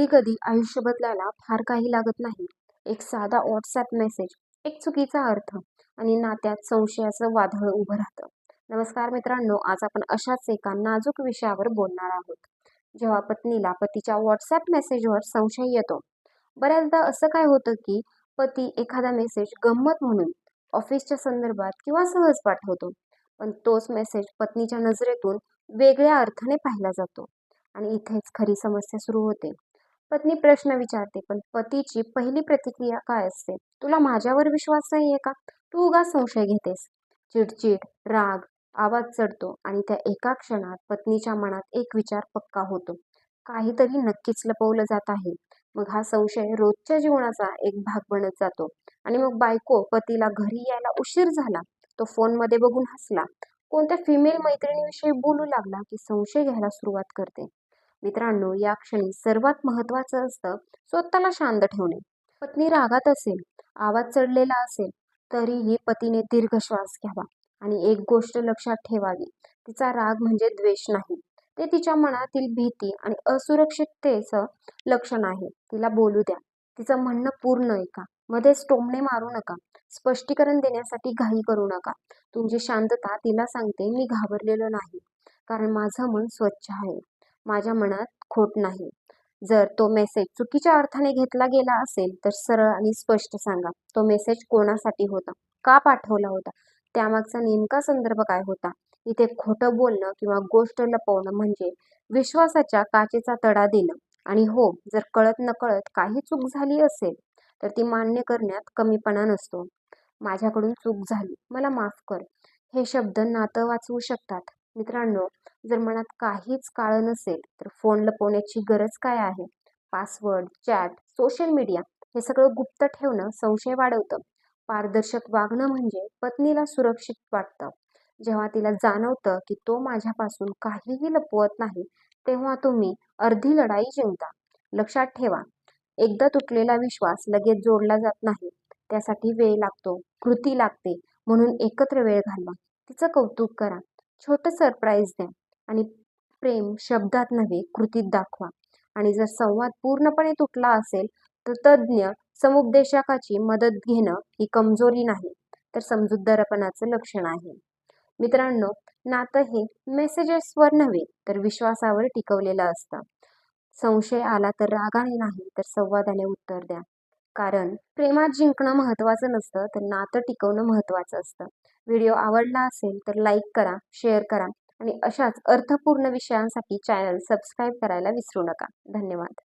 कधी कधी आयुष्य बदलायला फार काही लागत नाही. एक साधा व्हॉट्सॲप मेसेज एक चुकीचा अर्थ आणि नात्यात संशयाचं वादळ उभं राहतं. नमस्कार मित्रांनो आज आपण अशाच एका नाजूक विषयावर बोलणार आहोत. जेव्हा पत्नीला पतीच्या व्हॉट्सॲप मेसेजवर संशय येतो. बऱ्याचदा असं काय होतं की पती एखादा मेसेज गंमत म्हणून ऑफिसच्या संदर्भात किंवा सहज पाठवतो. पण तोच मेसेज पत्नीच्या नजरेतून वेगळ्या अर्थाने पाहिला जातो आणि इथेच खरी समस्या सुरू होते. पत्नी प्रश्न विचारते पण पतीची पहिली प्रतिक्रिया काय असते? तुला माझ्यावर विश्वास नाहीये का? तू उगा संशय घेतेस. चिडचिड राग आवाज चढतो आणि त्या एका क्षणात पत्नीच्या मनात एक विचार पक्का होतो. काहीतरी नक्कीच लपवलं जात आहे. मग हा संशय रोजच्या जीवनाचा एक भाग बनत जातो आणि मग बायको पतीला घरी यायला उशीर झाला. तो फोनमध्ये बघून हसला. कोणत्या फिमेल मैत्रिणीविषयी बोलू लागला की संशय घ्यायला सुरुवात करते. मित्रांनो या क्षणी सर्वात महत्वाचं असतं स्वतःला शांत ठेवणे. पत्नी रागात असेल आवाज चढलेला असेल तरीही पतीने दीर्घ श्वास घ्यावा आणि एक गोष्ट लक्षात ठेवावी. तिचा राग म्हणजे द्वेष नाही. ते तिच्या मनातील भीती आणि असुरक्षिततेचं लक्षण आहे. तिला बोलू द्या. तिचं म्हणणं पूर्ण ऐका. मध्येच टोमणे मारू नका. स्पष्टीकरण देण्यासाठी घाई करू नका. तुमची शांतता तिला सांगते मी घाबरलेलो नाही. कारण माझं मन स्वच्छ आहे. माझ्या मनात खोट नाही. जर तो मेसेज चुकीच्या अर्थाने घेतला गेला असेल तर सरळ आणि स्पष्ट सांगा तो मेसेज कोणासाठी होता? का पाठवला होता? त्यामागचा नेमका संदर्भ काय होता? इथे खोटं बोलणं किंवा गोष्ट लपवणं म्हणजे विश्वासाच्या काचेचा तडा देणं. आणि हो जर कळत नकळत काही चूक झाली असेल तर ती मान्य करण्यात कमीपणा नसतो. माझ्याकडून चूक झाली. मला माफ कर. हे शब्द नातं वाचवू शकतात. मित्रांनो जर मनात काहीच काळं नसेल तर फोन लपवण्याची गरज काय आहे? पासवर्ड चॅट सोशल मीडिया हे सगळं गुप्त ठेवणं संशय वाढवतं. पारदर्शक वागणं म्हणजे पत्नीला सुरक्षित वाटतं. जेव्हा तिला जाणवतं की तो माझ्यापासून काहीही लपवत नाही तेव्हा तुम्ही अर्धी लढाई जिंकता. लक्षात ठेवा एकदा तुटलेला विश्वास लगेच जोडला जात नाही. त्यासाठी वेळ लागतो कृती लागते म्हणून एकत्र वेळ घालवा. तिचं कौतुक करा. छोटं सरप्राईज द्या. आणि प्रेम शब्दात नव्हे कृतीत दाखवा. आणि जर संवाद पूर्णपणे तुटला असेल तर तज्ज्ञ समुपदेशकाची मदत घेणं ही कमजोरी नाही तर समजूतदारपणाचं लक्षण आहे. मित्रांनो नातं हे मेसेजेसवर नव्हे तर विश्वासावर टिकवलेलं असतं. संशय आला तर रागाने नाही तर संवादाने उत्तर द्या. कारण प्रेमात जिंकणं महत्त्वाचं नसतं तर नातं टिकवणं महत्त्वाचं असतं. व्हिडिओ आवडला असेल तर लाईक करा शेअर करा. आणि अशाच अर्थपूर्ण विषयांसाठी चॅनल सबस्क्राईब करायला विसरू नका. धन्यवाद.